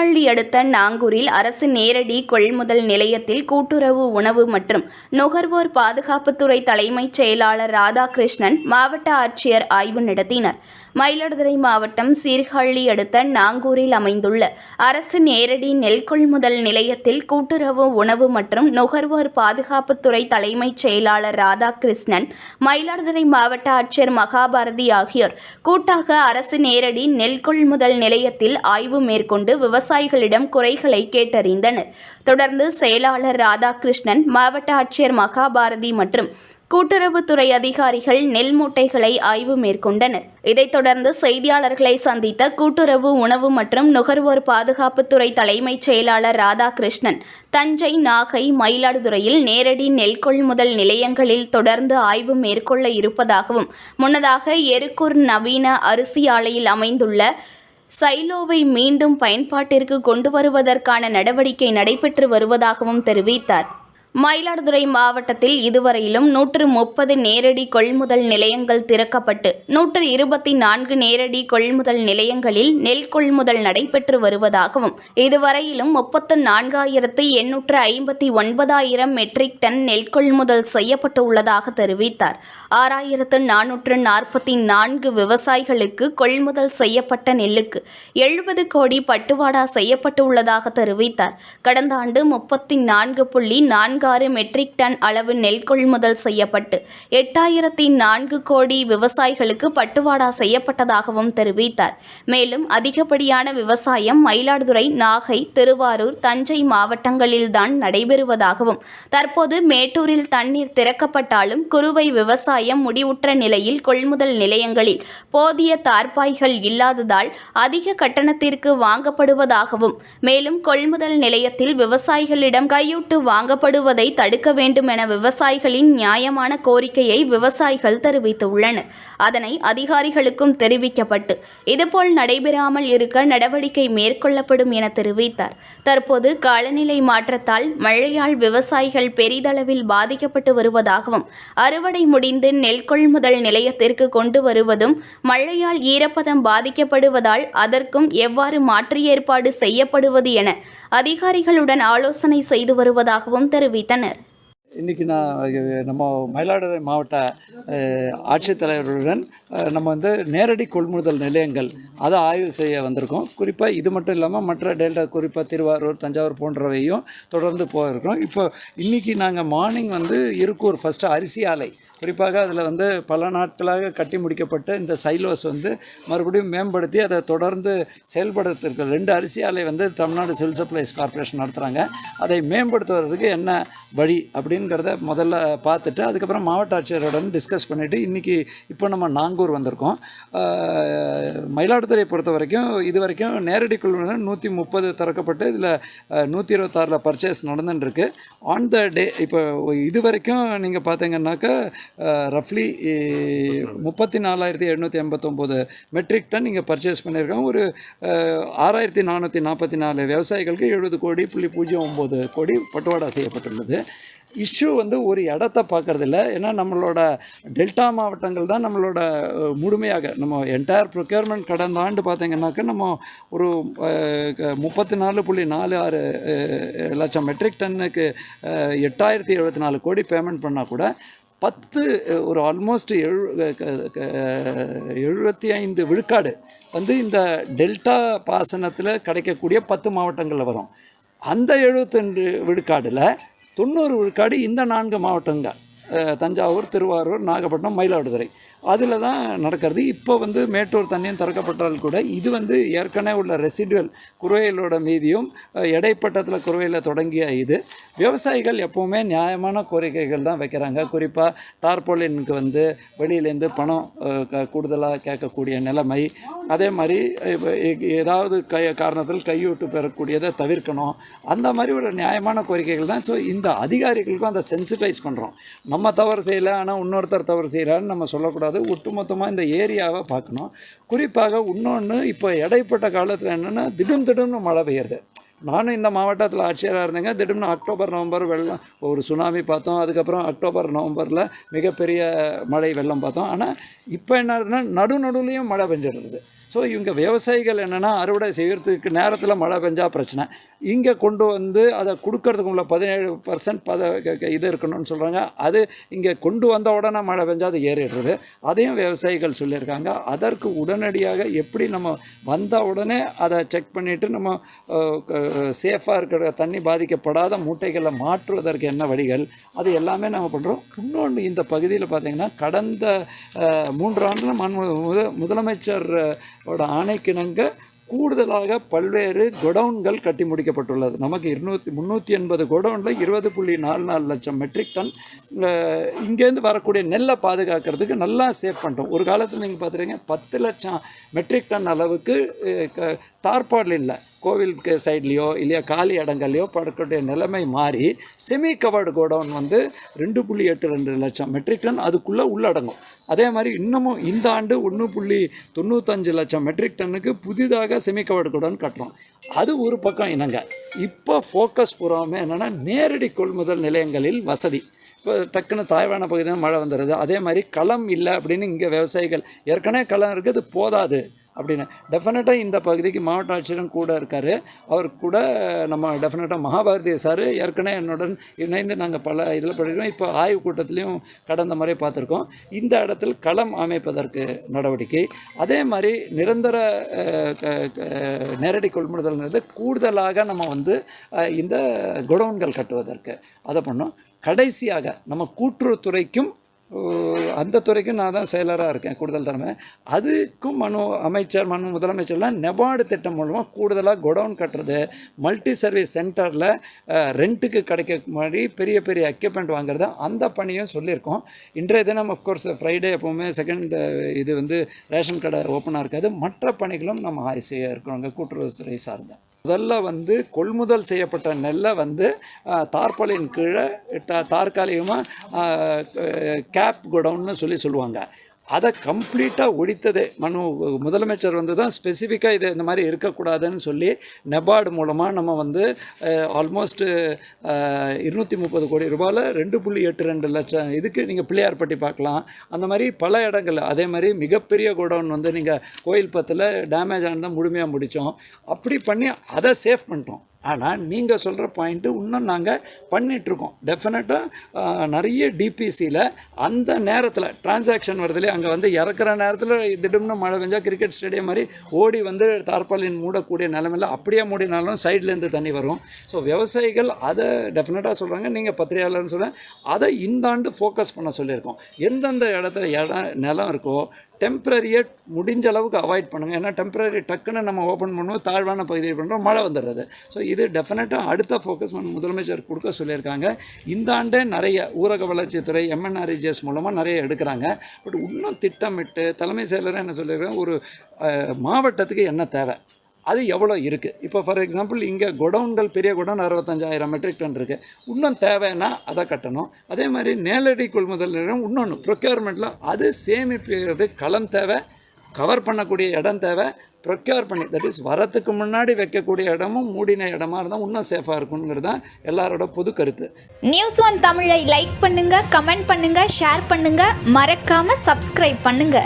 சீர்காழி அடுத்த நாங்கூரில் அரசு நேரடி கொள்முதல் நிலையத்தில் கூட்டுறவு உணவு மற்றும் நுகர்வோர் பாதுகாப்புத்துறை தலைமைச் செயலாளர் ராதாகிருஷ்ணன் மாவட்ட ஆட்சியர் ஆய்வு நடத்தினர். மயிலாடுதுறை மாவட்டம் சீர்காழி அடுத்த நாங்கூரில் அமைந்துள்ள அரசு நேரடி நெல் கொள்முதல் நிலையத்தில் கூட்டுறவு உணவு மற்றும் நுகர்வோர் பாதுகாப்புத்துறை தலைமைச் செயலாளர் ராதாகிருஷ்ணன் மயிலாடுதுறை மாவட்ட ஆட்சியர் மகாபாரதி ஆகியோர் கூட்டாக அரசு நேரடி நெல் கொள்முதல் நிலையத்தில் ஆய்வு மேற்கொண்டு விவசாய விவசாயிகளிடம் குறைகளை கேட்டறிந்தனர். தொடர்ந்து செயலாளர் ராதாகிருஷ்ணன் மாவட்ட ஆட்சியர் மகாபாரதி மற்றும் கூட்டுறவுத்துறை அதிகாரிகள் நெல் மூட்டைகளை ஆய்வு மேற்கொண்டனர். இதைத் தொடர்ந்து செய்தியாளர்களை சந்தித்த கூட்டுறவு உணவு மற்றும் நுகர்வோர் பாதுகாப்புத்துறை தலைமைச் செயலாளர் ராதாகிருஷ்ணன் தஞ்சை நாகை மயிலாடுதுறையில் நேரடி நெல் கொள்முதல் நிலையங்களில் தொடர்ந்து ஆய்வு மேற்கொள்ள இருப்பதாகவும் முன்னதாக எருக்கூர் நவீன அரிசி ஆலையில் அமைந்துள்ள சைலோவை மீண்டும் பயன்பாட்டிற்கு கொண்டு வருவதற்கான நடவடிக்கை நடைபெற்று வருவதாகவும் தெரிவித்தார். மயிலாடுதுறை மாவட்டத்தில் இதுவரையிலும் நூற்று முப்பது நேரடி கொள்முதல் நிலையங்கள் திறக்கப்பட்டு நூற்று இருபத்தி நான்கு நேரடி கொள்முதல் நிலையங்களில் நெல் கொள்முதல் நடைபெற்று வருவதாகவும் இதுவரையிலும் முப்பத்து நான்காயிரத்து எண்ணூற்று ஐம்பத்தி ஒன்பதாயிரம் மெட்ரிக் டன் நெல் கொள்முதல் செய்யப்பட்டு உள்ளதாக தெரிவித்தார். ஆறாயிரத்து நானூற்று நாற்பத்தி நான்கு விவசாயிகளுக்கு கொள்முதல் செய்யப்பட்ட நெல்லுக்கு எழுபது கோடி பட்டுவாடா செய்யப்பட்டுள்ளதாக தெரிவித்தார். கடந்த ஆண்டு முப்பத்தி நான்கு புள்ளி நான்கு நான்காறு மெட்ரிக் டன் அளவு நெல் கொள்முதல் செய்யப்பட்டு எட்டாயிரத்தி நான்கு கோடி விவசாயிகளுக்கு பட்டுவாடா செய்யப்பட்டதாகவும் தெரிவித்தார். மேலும் அதிகப்படியான விவசாயம் மயிலாடுதுறை நாகை திருவாரூர் தஞ்சை மாவட்டங்களில்தான் நடைபெறுவதாகவும் தற்போது மேட்டூரில் தண்ணீர் திறக்கப்பட்டாலும் குறுவை விவசாயம் முடிவுற்ற நிலையில் கொள்முதல் நிலையங்களில் போதிய தார்பாய்கள் இல்லாததால் அதிக கட்டணத்திற்கு வாங்கப்படுவதாகவும் மேலும் கொள்முதல் நிலையத்தில் விவசாயிகளிடம் கையூட்டு வாங்கப்படுவது தடுக்க வேண்டும் என விவசாயிகளின் நியாயமான கோரிக்கையை விவசாயிகள் தெரிவித்துள்ளனர். அதனை அதிகாரிகளுக்கும் தெரிவிக்கப்பட்டு இதுபோல் நடைபெறாமல் இருக்க நடவடிக்கை மேற்கொள்ளப்படும் என தெரிவித்தார். தற்போது காலநிலை மாற்றத்தால் மழையால் விவசாயிகள் பெரிதளவில் பாதிக்கப்பட்டு வருவதாகவும் அறுவடை முடிந்து நெல் கொள்முதல் நிலையத்திற்கு கொண்டு வருவதும் மழையால் ஈரப்பதம் பாதிக்கப்படுவதால் அதற்கும் எவ்வாறு மாற்று ஏற்பாடு செய்யப்படுவது என அதிகாரிகளுடன் ஆலோசனை செய்து வருவதாகவும் தெரிவித்தனர். இன்றைக்கி நான் நம்ம மயிலாடுதுறை மாவட்ட ஆட்சித்தலைவர்களுடன் நம்ம வந்து நேரடி கொள்முதல் நிலையங்கள் அதை ஆய்வு செய்ய வந்திருக்கோம். குறிப்பாக இது மட்டும் இல்லாமல் மற்ற டெல்டா குறிப்பாக திருவாரூர் தஞ்சாவூர் போன்றவையும் தொடர்ந்து போயிருக்கோம். இப்போ இன்றைக்கி நாங்கள் மார்னிங் வந்து இருக்கூர் ஃபஸ்ட்டு அரிசி ஆலை குறிப்பாக அதில் வந்து பல நாட்களாக கட்டி முடிக்கப்பட்ட இந்த சைலோஸ் வந்து மறுபடியும் மேம்படுத்தி அதை தொடர்ந்து செயல்படுத்திருக்க ரெண்டு அரிசி ஆலை வந்து தமிழ்நாடு சிவில் சப்ளைஸ் கார்ப்பரேஷன் நடத்துகிறாங்க அதை மேம்படுத்துவதற்கு என்ன வழி அப்படிங்கிறத முதல்ல பார்த்துட்டு அதுக்கப்புறம் மாவட்ட ஆட்சியருடன் டிஸ்கஸ் பண்ணிவிட்டு இன்றைக்கி இப்போ நம்ம நாங்கூர் வந்திருக்கோம். மயிலாடுதுறை பொறுத்த வரைக்கும் இது வரைக்கும் நேரடி கொள்முதல் நூற்றி முப்பது திறக்கப்பட்டு இதில் நூற்றி இருபத்தாறில் பர்ச்சேஸ் நடந்துட்டுருக்கு. ஆன் த டே இப்போ இது வரைக்கும் நீங்கள் பார்த்தீங்கன்னாக்கா ரஃப்லி முப்பத்தி நாலாயிரத்தி எழுநூற்றி எண்பத்தொம்போது மெட்ரிக் டன் இங்கே பர்ச்சேஸ் பண்ணியிருக்கோம். ஒரு ஆறாயிரத்தி நானூற்றி நாற்பத்தி நாலு விவசாயிகளுக்கு எழுபது கோடி புள்ளி பூஜ்ஜியம் ஒம்பது கோடி பட்டுவாடா செய்யப்பட்டுள்ளது. இஷ்யூ வந்து ஒரு இடத்த பார்க்கறதில்ல. ஏன்னா நம்மளோட டெல்டா மாவட்டங்கள் தான் நம்மளோட முழுமையாக நம்ம என்டையர் ப்ரொக்யூர்மெண்ட் கடந்த ஆண்டு பார்த்தீங்கன்னாக்கா நம்ம ஒரு முப்பத்தி நாலு புள்ளி நாலு ஆறு லட்சம் மெட்ரிக் டன்னுக்கு எட்டாயிரத்தி எழுபத்தி நாலு கோடி பேமெண்ட் பண்ணால் கூட பத்து ஒரு ஆல்மோஸ்ட் எழு க- எழுபத்தி ஐந்து விழுக்காடு வந்து இந்த டெல்டா பாசனத்தில் கிடைக்கக்கூடிய பத்து மாவட்டங்களில் வரும். அந்த எழுபத்தெண்டு விழுக்காடில் தொண்ணூறு விழுக்காடு இந்த நான்கு மாவட்டங்கள். தஞ்சாவூர் திருவாரூர் நாகப்பட்டினம் மயிலாடுதுறை. அதில் தான் நடக்கிறது. இப்போ வந்து மேட்டூர் தண்ணியும் திறக்கப்பட்டால் கூட இது வந்து ஏற்கனவே உள்ள ரெசிடுவல் குறுவைகளோட மீதியும் இடைப்பட்டத்தில் குறுவையில் தொடங்கிய இது. விவசாயிகள் எப்போவுமே நியாயமான கோரிக்கைகள் தான் வைக்கிறாங்க. குறிப்பாக தார்போலினுக்கு வந்து வெளியிலேருந்து பணம் கூடுதலாக கேட்கக்கூடிய நிலைமை. அதே மாதிரி ஏதாவது கை காரணத்தில் கையூட்டு பெறக்கூடியதை தவிர்க்கணும். அந்த மாதிரி ஒரு நியாயமான கோரிக்கைகள் தான். ஸோ இந்த அதிகாரிகளுக்கும் அதை சென்சிட்டைஸ் பண்ணுறோம் நம்ம நம்ம தவறு செய்யலை ஆனால் இன்னொருத்தர் தவறு செய்கிறான்னு நம்ம சொல்லக்கூடாது. ஒட்டுமொத்தமாக இந்த ஏரியாவை பார்க்கணும். குறிப்பாக இன்னொன்று இப்போ இடைப்பட்ட காலத்தில் என்னென்னா திடும் திடும்னு மழை பெய்யுறது நானும் இந்த மாவட்டத்தில் ஆட்சியராக இருந்தேங்க. திடீர்னு அக்டோபர் நவம்பர் வெள்ளம் ஒரு சுனாமி பார்த்தோம். அதுக்கப்புறம் அக்டோபர் நவம்பரில் மிகப்பெரிய மழை வெள்ளம் பார்த்தோம். ஆனால் இப்போ என்ன ஆகுதுன்னா நடு நடுவுலையும் மழை பெஞ்சிடுறது ஸோ இவங்க விவசாயிகள் என்னென்னா அறுவடை செய்கிறதுக்கு நேரத்தில் மழை பெஞ்சா பிரச்சனை. இங்கே கொண்டு வந்து அதை கொடுக்கறதுக்கு உள்ள பதினேழு பர்சன்ட் பத க- இது இருக்கணும்னு சொல்கிறாங்க அது இங்கே கொண்டு வந்த உடனே மழை பெஞ்சால் அது ஏறிடுறது. அதையும் விவசாயிகள் சொல்லியிருக்காங்க. அதற்கு உடனடியாக எப்படி நம்ம வந்த உடனே அதை செக் பண்ணிவிட்டு நம்ம சேஃபாக இருக்கிற தண்ணி பாதிக்கப்படாத மூட்டைகளை மாற்றுவதற்கு என்ன வழிகள் அது எல்லாமே நம்ம பண்ணுறோம் இன்னொன்று இந்த பகுதியில் பார்த்திங்கன்னா கடந்த மூன்று ஆண்டுல மண் முதலமைச்சர் அவரோட ஆணைக்கிணங்க கூடுதலாக பல்வேறு கொடவுன்கள் கட்டி முடிக்கப்பட்டுள்ளது. நமக்கு இருநூத்தி முந்நூற்றி எண்பது கொடவுனில் இருபது புள்ளி நாலு நாலு லட்சம் மெட்ரிக் டன் இங்கேருந்து வரக்கூடிய நெல்லை பாதுகாக்கிறதுக்கு நல்லா சேவ் பண்ணிட்டோம். ஒரு காலத்தில் நீங்கள் பார்த்துருக்கீங்க பத்து லட்சம் மெட்ரிக் டன் அளவுக்கு க- தார்பால் இல்லை. கோவிலுக்கு சைட்லேயோ இல்லையா காலி இடங்கள்லையோ படக்கூடிய நிலைமை மாறி செமி கவர்டு கோடவுன் வந்து ரெண்டு புள்ளி எட்டு ரெண்டு லட்சம் மெட்ரிக் டன் அதுக்குள்ளே உள்ளடங்கும். அதே மாதிரி இன்னமும் இந்த ஆண்டு ஒன்று புள்ளி தொண்ணூத்தஞ்சு லட்சம் மெட்ரிக் டன்னுக்கு புதிதாக செமி கவர்டு கோடவுன் கட்டுறோம். அது ஒரு பக்கம் இனங்க இப்போ ஃபோக்கஸ் பூராமே என்னென்னா நேரடி கொள்முதல் நிலையங்களில் வசதி. இப்போ டக்குன்னு தாய்வான பகுதியில் மழை வந்துடுது அதே மாதிரி களம் இல்லை அப்படின்னு இங்கே விவசாயிகள் ஏற்கனவே களம் இருக்குது போதாது. அப்படின்னு. டெஃபினட்டாக இந்த பகுதிக்கு மாவட்ட ஆட்சியரும் கூட இருக்கார். அவர் கூட நம்ம டெஃபினட்டாக மகாபாரதிய சார் ஏற்கனவே என்னுடன் இணைந்து நாங்கள் பல இதில் படிக்கிறோம் இப்போ ஆய்வு கூட்டத்திலையும் கடந்த முறை பார்த்துருக்கோம். இந்த இடத்தில் களம் அமைப்பதற்கு நடவடிக்கை. அதே மாதிரி நிரந்தர க- க- நேரடி கொள்முதல்ங்கிறது கூடுதலாக நம்ம வந்து இந்த குடோன்கள் கட்டுவதற்கு. அதை பண்ணோம். கடைசியாக நம்ம கூட்டுறவுத்துறைக்கும் அந்த துறைக்கும் நான் தான் செயலராக இருக்கேன் கூடுதல் தலைமை அதுக்கும் மனு அமைச்சர் மனு முதலமைச்சர்லாம் நெபார்டு திட்டம் மூலமாக கூடுதலாக குடவுன் கட்டுறது மல்டி சர்வீஸ் சென்டரில் ரெண்ட்டுக்கு கிடைக்க மாதிரி பெரிய பெரிய எக்யூப்மெண்ட் வாங்குறது அந்த பணியும் சொல்லியிருக்கோம். இன்றைய தினம் அஃப்கோர்ஸ் ஃப்ரைடே எப்போவுமே செகண்ட் இது வந்து ரேஷன் கடை ஓப்பனாக இருக்காது. மற்ற பணிகளும் நம்ம ஆசையாக இருக்கிறோங்க கூட்டுறவுத்துறை சார்ந்த. முதல்ல வந்து கொள்முதல் செய்யப்பட்ட நெல்லை வந்து தார்பாலின் கீழே தா- தற்காலிகமாக கேப் குடவுன்னு சொல்லி சொல்லுவாங்க. அதை கம்ப்ளீட்டாக ஒழித்ததே. மனு முதலமைச்சர் வந்து தான் ஸ்பெசிஃபிக்காக இது இந்த மாதிரி இருக்கக்கூடாதுன்னு சொல்லி நெபார்டு மூலமாக நம்ம வந்து ஆல்மோஸ்ட் இருநூற்றி முப்பது கோடி ரூபாயில் ரெண்டு புள்ளி எட்டு ரெண்டு லட்சம் இதுக்கு நீங்கள் பிள்ளையார்பட்டி பார்க்கலாம். அந்த மாதிரி பல இடங்கள் அதே மாதிரி மிகப்பெரிய கோடவுன் வந்து நீங்கள் கோயில் பத்தில் டேமேஜ் ஆனதான் முழுமையாக முடித்தோம் அப்படி பண்ணி அதை சேஃப் பண்ணிட்டோம். ஆனால் நீங்கள் சொல்கிற பாயிண்ட்டு இன்னும் நாங்கள் பண்ணிகிட்ருக்கோம் டெஃபினட்டாக நிறைய டிபிசியில் அந்த நேரத்தில் டிரான்சாக்ஷன் வருதுலே அங்கே வந்து இறக்குற நேரத்தில் திடீர்னு மழை பெஞ்சால் கிரிக்கெட் ஸ்டேடியம் மாதிரி ஓடி வந்து தார்பாலின் மூடக்கூடிய நிலமையில் அப்படியே மூடினாலும் சைட்லேருந்து தண்ணி வரும். ஸோ விவசாயிகள் அதை டெஃபினட்டாக சொல்கிறாங்க நீங்கள் பத்திரிகையாளர்னு சொல்கிறேன் அதை இந்த ஆண்டு ஃபோக்கஸ் பண்ண சொல்லியிருக்கோம். எந்தெந்த இடத்துல இடம் நிலம் இருக்கோ டெம்பரரியை முடிஞ்ச அளவுக்கு அவாய்ட் பண்ணுங்கள் ஏன்னா டெம்பரரி டக்குன்னு நம்ம ஓப்பன் பண்ணுவோம் தாழ்வான பகுதியில் பண்ணுறோம் மழை வந்துடுறது. ஸோ இது டெஃபினட்டாக அடுத்த ஃபோக்கஸ் முதலமைச்சர் கொடுக்க சொல்லியிருக்காங்க. இந்த ஆண்டே நிறைய ஊரக வளர்ச்சித்துறை எம்என்ஆர்இஜிஎஸ் மூலமாக நிறைய எடுக்கிறாங்க. பட் இன்னும் திட்டமிட்டு தலைமை செயலராக என்ன சொல்லியிருக்காங்க ஒரு மாவட்டத்துக்கு என்ன தேவை? அது எவ்வளோ இருக்குது? இப்போ ஃபார் எக்ஸாம்பிள் இங்கே குடவுன்கள் பெரிய குடவுன் அறுபத்தஞ்சாயிரம் மெட்ரிக் டன் இருக்குது இன்னும் தேவைன்னா அதை கட்டணும். அதே மாதிரி நேரடி கொள்முதல் நிலையம் இன்னொன்று ப்ரொக்யூர்மெண்ட்டில் அது சேமிப்புறது களம் தேவை கவர் பண்ணக்கூடிய இடம் தேவை ப்ரொக்யூர் பண்ணி தட் இஸ் வரத்துக்கு முன்னாடி வைக்கக்கூடிய இடமும் மூடின இடமா இருந்தால் இன்னும் சேஃபாக இருக்குங்கிறது தான் எல்லாரோட பொது கருத்து. நியூஸ் ஒன் தமிழை லைக் பண்ணுங்க கமெண்ட் பண்ணுங்க ஷேர் பண்ணுங்க. மறக்காம சப்ஸ்கிரைப் பண்ணுங்க.